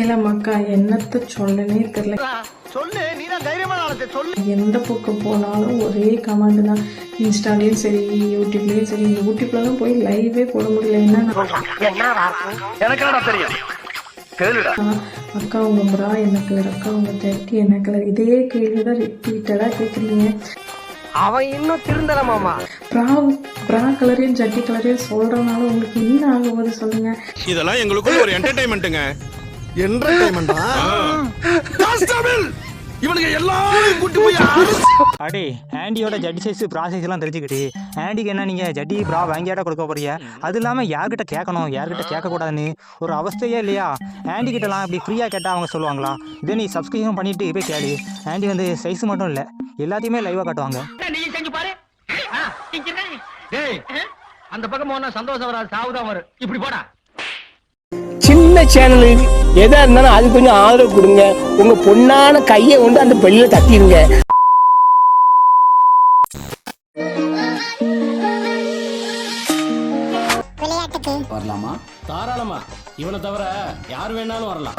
இல்ல மக்கா என்னத்த சொல்லனே தெரியல. சொல்லு நீ தான் தைரியமான சொல்லு. எந்த பக்கம் போனாலும் ஒரே கமெண்ட் தான். இன்ஸ்டாலேயும் சரி யூடியூப்லேயும் சரி யூடியூப்லலாம் போய் லைவே போட முடியல. என்னடா தெரியும்? கேளுடா. அக்கா உங்க ப்ரா என்ன கலர் அக்கா உங்க ஜட்டி என்ன கலர் இதே கேள்வி தான் ரிப்பீட்டடாக கேட்குறீங்க அவன் இன்னும் திருந்தல மாமா. ப்ரா ப்ரா கலரையும் ஜட்டி கலரையும் சொல்றதுனால உங்களுக்கு என்ன ஆக போகுது சொல்லுங்க. இதெல்லாம் எங்களுக்குள்ள ஒரு என்டர்டைன்மெண்ட்டுங்க என்டர்டைன்மெண்டா கான்ஸ்டபிள்! இவனுக்கு எல்லாரும் கூட்டி போய் அடிச்சு அடே ஆண்டியோட ஜட்டி சைஸ் ப்ராசஸ் எல்லாம் தெரிஞ்சுக்கிட்டு ஆண்டிக்கு என்ன நீங்கள் ஜட்டி ப்ரா வாங்கியாட கொடுக்க போறீங்க? அது இல்லாமல் யார்கிட்ட கேட்கணும் யார்கிட்ட கேட்கக்கூடாதுன்னு ஒரு அவஸ்தையே இல்லையா? ஆண்டி கிட்டலாம் இப்படி ஃப்ரீயாக கேட்டால் அவங்க சொல்லுவாங்களா? இதே நீ சப்ஸ்கிரிப்ஷன் பண்ணிட்டு போய் கேளு. ஆண்டி வந்து சைஸ் மட்டும் இல்லை எல்லாத்தையுமே லைவாக காட்டுவாங்க. நீ செஞ்சு பாரு. ஆ, செஞ்சிடுறேன். டேய், அந்த பக்கம் போனா சந்தோஷம் வராது சாவுதான் வரும். இப்படி போடா. சின்ன சேனலு எதா இருந்தாலும் அது கொஞ்சம் ஆதரவு கொடுங்க. உங்க பொண்ணான கையை கொண்டு அந்த பெல்லில தட்டிடுங்க. வரலாமா? தாராளமா. இவனை தவிர யார் வேணாலும் வரலாம்.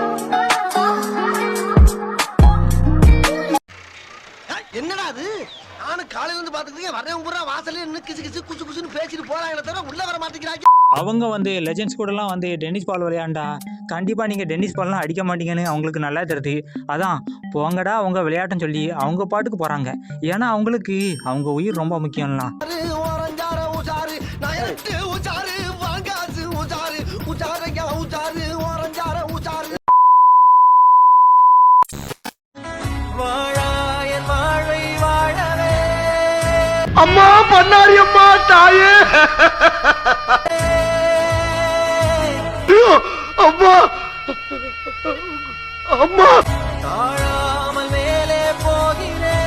என்னடா அது? நானும் காலையில இருந்து பாத்துக்கிட்டே வரேன் பூரா வாசல்ல நின்னு கிசு கிசு குசு குசுன்னு பேசிட்டு போறாங்களே தவிர உள்ள வர மாட்டேங்கிறாங்க. அவங்க வந்து லெஜெண்ட்ஸ் கூடலாம் வந்து டென்னிஸ் பால் விளையாண்டா. கண்டிப்பாக நீங்கள் டென்னிஸ் பால்லாம் அடிக்க மாட்டீங்கன்னு அவங்களுக்கு நல்லா தெரியுது. அதான் போங்கடா அவங்க விளையாட்டுன்னு சொல்லி அவங்க பாட்டுக்கு போகிறாங்க ஏன்னா அவங்களுக்கு அவங்க உயிர் ரொம்ப முக்கியம்லாம். அம்மா பண்ணாரி அம்மா தாயே. அம்மா. அம்மா. தாழாமல் மேலே போகிறேன்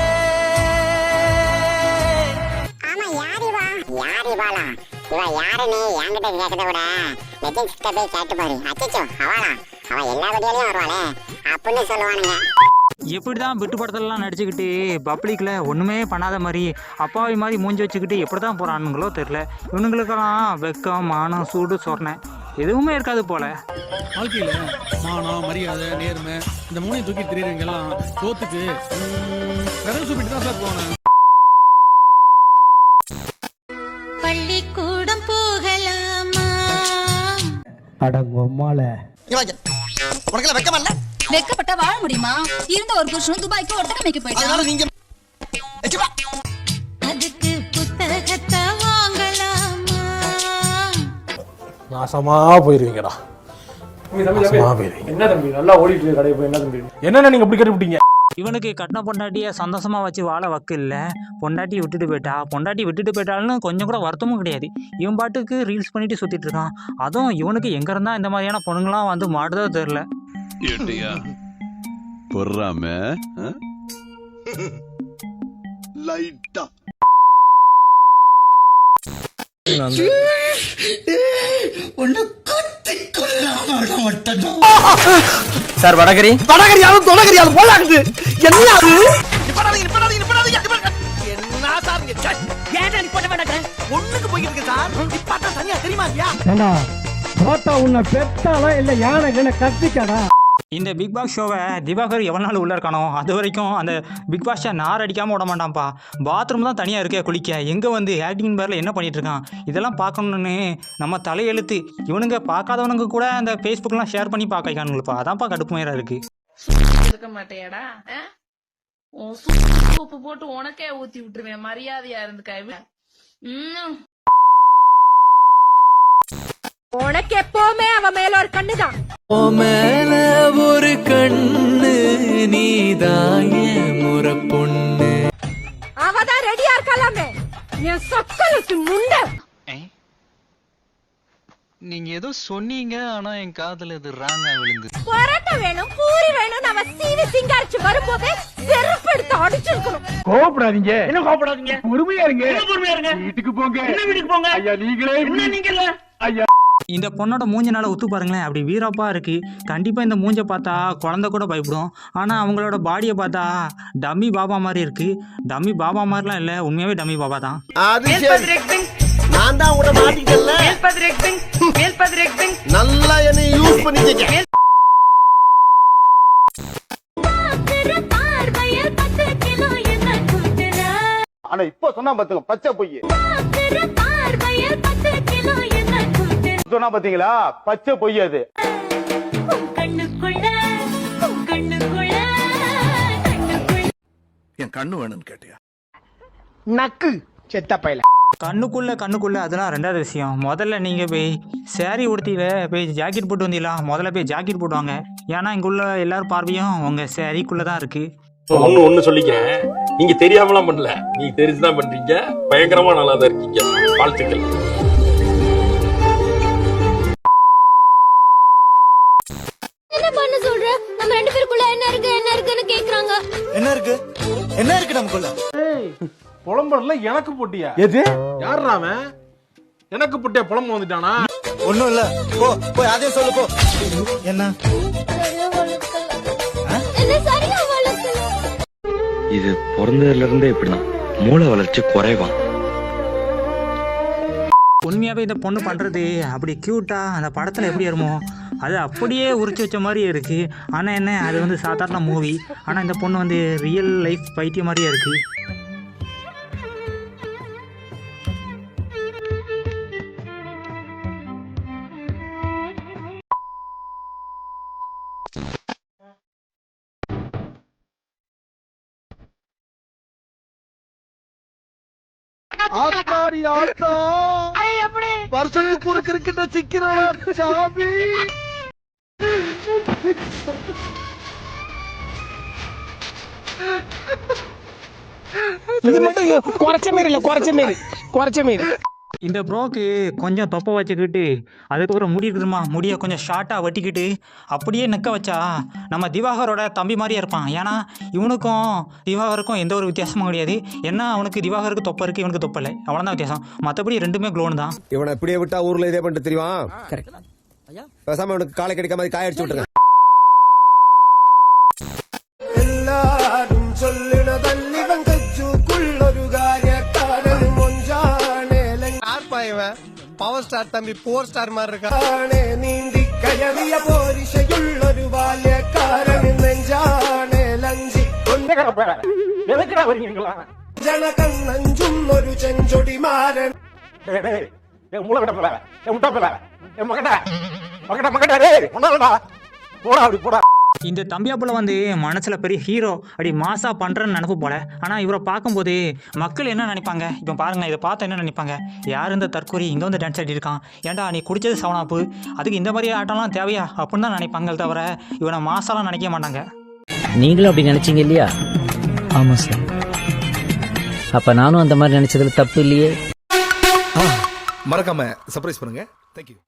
ஆமா யார் இவா? யார் இவாளா? இவ யாருன்னு என்கிட்ட கேட்கறத விட லெஜெண்ட்ஸ் கிட்ட போய் கேட்டு பாரு. அச்சச்சோ அவளா? அவ எல்லா வீடியோலயும் வருவாளே. அப்படின்னு சொல்லுவானுங்க. எப்படி தான் விட்டு படத்துலலாம் நடிச்சுக்கிட்டு பப்ளிக்கில் ஒன்றுமே பண்ணாத மாதிரி அப்பாவி மாதிரி மூஞ்சி வச்சுக்கிட்டு எப்படி தான் போகிறானுங்களோ தெரில இவனுங்களுக்கெல்லாம் வெக்கம் மானம் சூடு சொர்ணை எதுவுமே இருக்காது போல. வாழ்க்கையில மானம் மரியாதை நேர்மை இந்த மூணையும் தூக்கி திரியறவங்க எல்லாம் சோத்துக்கு ம், விரல் சுப்பிட்டு தான் சார் போனேன் பள்ளிக்கூடம் போகலாமா? அடங்கொம்மால உனக்கு வெக்கமா இல்ல? வெக்கப்பட்டா வாழ முடியுமா? இருந்த ஒரு புருஷனும் துபாய்க்கு ஒருத்தக்கமைக்கு அதனால போயிட்டான் நீங்க. அதுக்கு புத்தகத்தை வாங்கலாமா? நாசமா போயிருவீங்கடா. நாசமா போயிருவீங்க. என்ன தம்பி நல்லா ஓடிட்டு கடை போய் என்ன தம்பி? என்னென்ன நீங்க இப்படி கட்டி இவனுக்கு கட்டின பொண்டாட்டியை சந்தோஷமாக வச்சு வாழ வக்கு இல்லை. பொண்டாட்டி விட்டுட்டு போயிட்டா. பொண்டாட்டி விட்டுட்டு போயிட்டாலும் கொஞ்சம் கூட வருத்தமும் கிடையாது. இவன் பாட்டுக்கு ரீல்ஸ் பண்ணிட்டு சுற்றிட்டு இருக்கான். அதுவும் இவனுக்கு எங்கே இருந்தால் இந்த மாதிரியான பொண்ணுங்களாம் வந்து மாடுதோ தெரில ஏட்டியா? பொறாம லைட்டா. சார் வடகரி. வடகரியாலும் தொடகரியாலும் போலாகுது என்ன அது. என்ன சார் நிப்பாட்ட ஒண்ணுக்கு போயிட்டு இருக்கு சார். நிப்பாட்டா தனியா தெரியுமா இல்லையா? தோட்டா உன்னை பெத்தாலா இல்ல யானை கத்திக்காடா இந்த பிக் பாஸ் ஷோவை திவாகர் எவ்வளோ நாள் உள்ளே இருக்கானோ அது வரைக்கும் அந்த பிக் பாஸை நார் அடிக்காமல் விட மாட்டான்ப்பா. பாத்ரூம் தான் தனியாக இருக்கே குளிக்க. எங்கே வந்து ஆக்டிங் பேரில் என்ன பண்ணிகிட்ருக்கான் இருக்கான்? இதெல்லாம் பார்க்கணுன்னு நம்ம தலையெழுத்து. இவனுங்க பார்க்காதவனுங்க கூட அந்த ஃபேஸ்புக்லாம் ஷேர் பண்ணி பார்க்கானுங்கப்பா அதான்ப்பா கடுப்பு மேலே இருக்குது இருக்க மாட்டேடா உப்பு போட்டு உனக்கே ஊத்தி விட்டுருவேன். மரியாதையா இருந்துக்கா உனக்கு எப்பவுமே அவன் மேல ஒரு கண்ணுதான். மேல ஒரு கண்ணு நீதாய முறை பொண்ணு அவதான் ரெடியா இருக்கலாமே என் சொக்கலுக்கு முண்டை. நீங்க ஏதோ சொன்னீங்க ஆனா என் காதுல இது ராங்கா விழுந்து பரோட்டா வேணும் பூரி வேணும் நம்ம சீவி சிங்காரிச்சு வரும்போதே செருப்பு எடுத்து அடிச்சிருக்கணும். கோபப்படாதீங்க என்ன கோபப்படாதீங்க பொறுமையா இருங்க. பொறுமையா இருங்க? வீட்டுக்கு போங்க. என்ன வீட்டுக்கு போங்க? ஐயா நீங்களே என்ன நீங்களே ஐயா. இந்த பொண்ணோட மூஞ்சனால உத்து பாருங்களேன். அப்படி வீரப்பா இருக்கு. கண்டிப்பா இந்த மூஞ்சை பார்த்தா குழந்தை கூட பயப்படும். ஆனா அவங்களோட பாடியை பார்த்தா டம்மி பாபா மாதிரி இருக்கு. டம்மி பாபா மாதிரிலாம் இல்ல. உண்மையாவே டம்மி பாபா தான். நான் தான் உங்களை யூஸ் பண்ணிக்க ஆனா இப்ப சொன்னா பாத்துங்க பச்சை பொய்யே. சொன்னா பாத்தீங்களா? பச்சை பொய் அது. கண்ணுக்குள்ள கண்ணுக்குள்ள கண்ணுக்குள்ள. என் கண்ணு வேணும்னு கேட்டியா? நக்கு செத்த பையல. கண்ணுக்குள்ளே கண்ணுக்குள்ளே அதெல்லாம் ரெண்டாவது விஷயம். முதல்ல நீங்கள் போய் saree உடுத்தியில போய் ஜாக்கெட் போட்டு வந்தீங்களா? முதல்ல போய் ஜாக்கெட் போடுவாங்க ஏன்னா இங்கே உள்ள எல்லாரும் பார்வையும் உங்கள் சேரீக்குள்ளே தான் இருக்குது ஒண்ணு ஒண்ணு சொல்லிக்கிறேன் நீங்க தெரியாமலாம் பண்ணல. நீங்க தெரிஞ்சுதான் பண்றீங்க. பயங்கரமா நல்லா தான் இருக்கீங்க. வாழ்த்துக்கள். என்ன இருக்கு? என்ன இருக்கு நமக்குள்ள? புலம்புறதுல எனக்கு போட்டியா? எது? யாருடா அவன்? எனக்கு போட்டியா புலம்பு வந்துட்டானா? ஒண்ணும் இல்ல. போ போய் அதே சொல்லு போ. என்ன? இது பிறந்ததுல இருந்தே இப்படிதான். மூளை வளர்ச்சி குறைவான் உண்மையாகவே இந்த பொண்ணு பண்ணுறது அப்படி க்யூட்டாக அந்த படத்தில் எப்படி வருமோ அது அப்படியே உரிச்சு வச்ச மாதிரி இருக்குது ஆனால் என்ன அது வந்து சாதாரண மூவி ஆனால் இந்த பொண்ணு வந்து ரியல் லைஃப் பைத்தியம் மாதிரியே இருக்குது ஆத்தாடி ஆத்தா. வருஷத்துக்கு ஒரு கிரிக்கெட்ட சிக்கிறான் சாமி. இது மட்டும் குறைச்ச மாரி இல்ல குறைச்ச மாரி குறைச்ச மாரி இந்த ப்ரோக்கு கொஞ்சம் தொப்பை வச்சுக்கிட்டு அதுக்கப்புறம் முடி இருக்குதுமா முடியை கொஞ்சம் ஷார்ட்டாக வெட்டிக்கிட்டு அப்படியே நிற்க வச்சா நம்ம திவாகரோட தம்பி மாதிரியே இருப்பான். ஏன்னா இவனுக்கும் திவாகருக்கும் எந்த ஒரு வித்தியாசமும் கிடையாது. என்ன அவனுக்கு திவாகருக்கு தொப்பை இருக்குது இவனுக்கு தொப்பை இல்லை. அவ்வளோதான் வித்தியாசம். மற்றபடி ரெண்டுமே க்ளோன் தான். இவனை இப்படியே விட்டா ஊர்ல இதே பண்ணிட்டு தெரியுமா பேசாம இவனுக்கு காலை கிடைக்காம காய அடிச்சு விட்டுருங்க. போர் തമ്പി தம்பி സ്റ്റാർമാർ ஸ்டார் மாதிரி இருக்கானே நீந்தி കയറിയ പോടാ പോടാ இந்த தம்பியாப்புல வந்து மனசில் பெரிய ஹீரோ அப்படி மாசா பண்ணுறன்னு நினப்பு போல. ஆனால் இவரை பார்க்கும்போது மக்கள் என்ன நினைப்பாங்க? இப்போ பாருங்க இதை பார்த்து என்ன நினைப்பாங்க? யார் இந்த தற்கொலை? இங்கே வந்து டான்ஸ் ஆடி இருக்கான். ஏன்டா நீ குடிச்சது சவனாப்பு? அதுக்கு இந்த மாதிரி ஆட்டம்லாம் தேவையா? அப்படின்னு தான் நினைப்பாங்க தவிர இவனை மாசாலாம் நினைக்க மாட்டாங்க. நீங்களும் அப்படி நினைச்சீங்க இல்லையா? ஆமா சார் அப்ப நானும் அந்த மாதிரி நினைச்சதுல தப்பு இல்லையே? மறக்காம சர்ப்ரைஸ் பண்ணுங்க. தேங்க்யூ